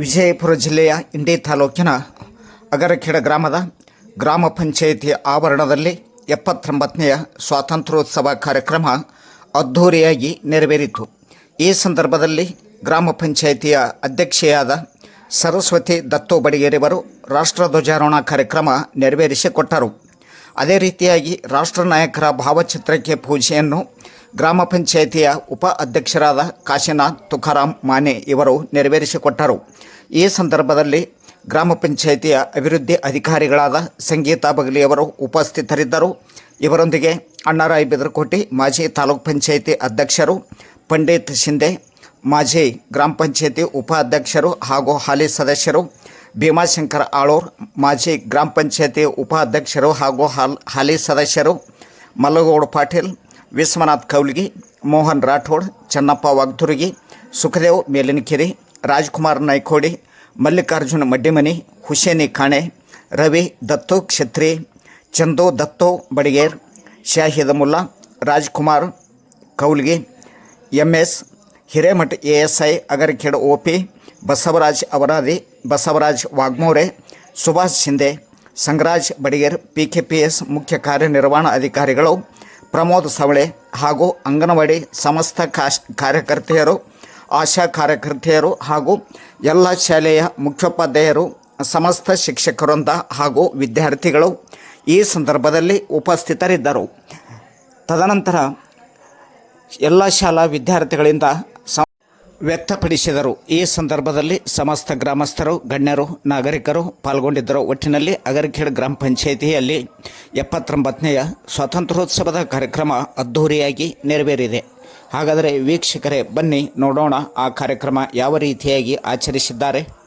ವಿಜಯಪುರ ಜಿಲ್ಲೆಯ ಇಂಡಿ ತಾಲೂಕಿನ ಅಗರಖೇಡ ಗ್ರಾಮದ ಗ್ರಾಮ ಪಂಚಾಯಿತಿ ಆವರಣದಲ್ಲಿ ಎಪ್ಪತ್ತೊಂಬತ್ತನೆಯ ಸ್ವಾತಂತ್ರ್ಯೋತ್ಸವ ಕಾರ್ಯಕ್ರಮ ಅದ್ಧೂರಿಯಾಗಿ ನೆರವೇರಿತು. ಈ ಸಂದರ್ಭದಲ್ಲಿ ಗ್ರಾಮ ಪಂಚಾಯಿತಿಯ ಅಧ್ಯಕ್ಷೆಯಾದ ಸರಸ್ವತಿ ದತ್ತು ಬಡಿಗೇರಿಯವರು ರಾಷ್ಟ್ರಧ್ವಜಾರೋಹಣ ಕಾರ್ಯಕ್ರಮ ನೆರವೇರಿಸಿಕೊಟ್ಟರು. ಅದೇ ರೀತಿಯಾಗಿ ರಾಷ್ಟ್ರ ನಾಯಕರ ಭಾವಚಿತ್ರಕ್ಕೆ ಪೂಜೆಯನ್ನು ಗ್ರಾಮ ಪಂಚಾಯಿತಿಯ ಉಪ ಅಧ್ಯಕ್ಷರಾದ ಕಾಶಿನಾಥ್ ತುಕಾರಾಮ್ ಮಾನೆ ಇವರು ನೆರವೇರಿಸಿಕೊಟ್ಟರು. ಈ ಸಂದರ್ಭದಲ್ಲಿ ಗ್ರಾಮ ಪಂಚಾಯಿತಿಯ ಅಭಿವೃದ್ಧಿ ಅಧಿಕಾರಿಗಳಾದ ಸಂಗೀತಾ ಬಗಲಿಯವರು ಉಪಸ್ಥಿತರಿದ್ದರು. ಇವರೊಂದಿಗೆ ಅಣ್ಣರಾಯ್ ಬೆದರಕೋಟೆ, ಮಾಜಿ ತಾಲೂಕ್ ಪಂಚಾಯಿತಿ ಅಧ್ಯಕ್ಷರು ಪಂಡಿತ್ ಶಿಂದೆ ಮಾಜಿ ಗ್ರಾಮ ಪಂಚಾಯಿತಿ ಉಪಾಧ್ಯಕ್ಷರು ಹಾಗೂ ಹಾಲಿ ಸದಸ್ಯರು ಭೀಮಾಶಂಕರ್ ಆಳೂರ್, ಮಾಜಿ ಗ್ರಾಮ ಪಂಚಾಯತಿ ಉಪಾಧ್ಯಕ್ಷರು ಹಾಗೂ ಹಾಲ್, ಹಾಲಿ ಸದಸ್ಯರು ಮಲ್ಲಗೌಡ ಪಾಟೀಲ್ ವಿಶ್ವನಾಥ್ ಕೌಲ್ಗಿ, ಮೋಹನ್ ರಾಠೋಡ್, ಚನ್ನಪ್ಪ ವಾಗ್ದುರ್ಗಿ ಸುಖದೇವ್ ಮೇಲಿನಕೆರೆ, ರಾಜ್ಕುಮಾರ್ ನಾಯ್ಕೋಡಿ, ಮಲ್ಲಿಕಾರ್ಜುನ ಮಡ್ಡಿಮನಿ, ಹುಸೇನಿ ಖಾಣೆ Ravi Dattu Kshatri, Chandu Dattu Badiger, Shahida Mulla, Rajkumar Kaulgi M S Hiremath A S I Agarkhed O P Basavaraj Avaradi, Basavaraj Waghmore, Subhash Shinde Sangaraj Badiger P K P S ಮುಖ್ಯ ಕಾರ್ಯನಿರ್ವಹಣಾ ಅಧಿಕಾರಿಗಳು ಪ್ರಮೋದ್ ಸವಳೆ ಹಾಗೂ ಅಂಗನವಾಡಿ ಸಮಸ್ತ ಕಾಶ್ ಕಾರ್ಯಕರ್ತೆಯರು, ಆಶಾ ಕಾರ್ಯಕರ್ತೆಯರು ಹಾಗೂ ಎಲ್ಲ ಶಾಲೆಯ ಮುಖ್ಯೋಪಾಧ್ಯಾಯರು, ಸಮಸ್ತ ಶಿಕ್ಷಕರೊಂದ ಹಾಗೂ ವಿದ್ಯಾರ್ಥಿಗಳು ಈ ಸಂದರ್ಭದಲ್ಲಿ ಉಪಸ್ಥಿತರಿದ್ದರು. ತದನಂತರ ಎಲ್ಲ ಶಾಲಾ ವಿದ್ಯಾರ್ಥಿಗಳಿಂದ ವ್ಯಕ್ತಪಡಿಸಿದರು. ಈ ಸಂದರ್ಭದಲ್ಲಿ ಸಮಸ್ತ ಗ್ರಾಮಸ್ಥರು, ಗಣ್ಯರು, ನಾಗರಿಕರು ಪಾಲ್ಗೊಂಡಿದ್ದರು. ಒಟ್ಟಿನಲ್ಲಿ ಅಗರಖೇಡ್ ಗ್ರಾಮ ಪಂಚಾಯಿತಿಯಲ್ಲಿ ಎಪ್ಪತ್ತೊಂಬತ್ತನೆಯ ಸ್ವಾತಂತ್ರ್ಯೋತ್ಸವದ ಕಾರ್ಯಕ್ರಮ ಅದ್ಧೂರಿಯಾಗಿ ನೆರವೇರಿದೆ. ಹಾಗಾದರೆ ವೀಕ್ಷಕರೇ, ಬನ್ನಿ ನೋಡೋಣ ಆ ಕಾರ್ಯಕ್ರಮ ಯಾವ ರೀತಿಯಾಗಿ ಆಚರಿಸಿದ್ದಾರೆ.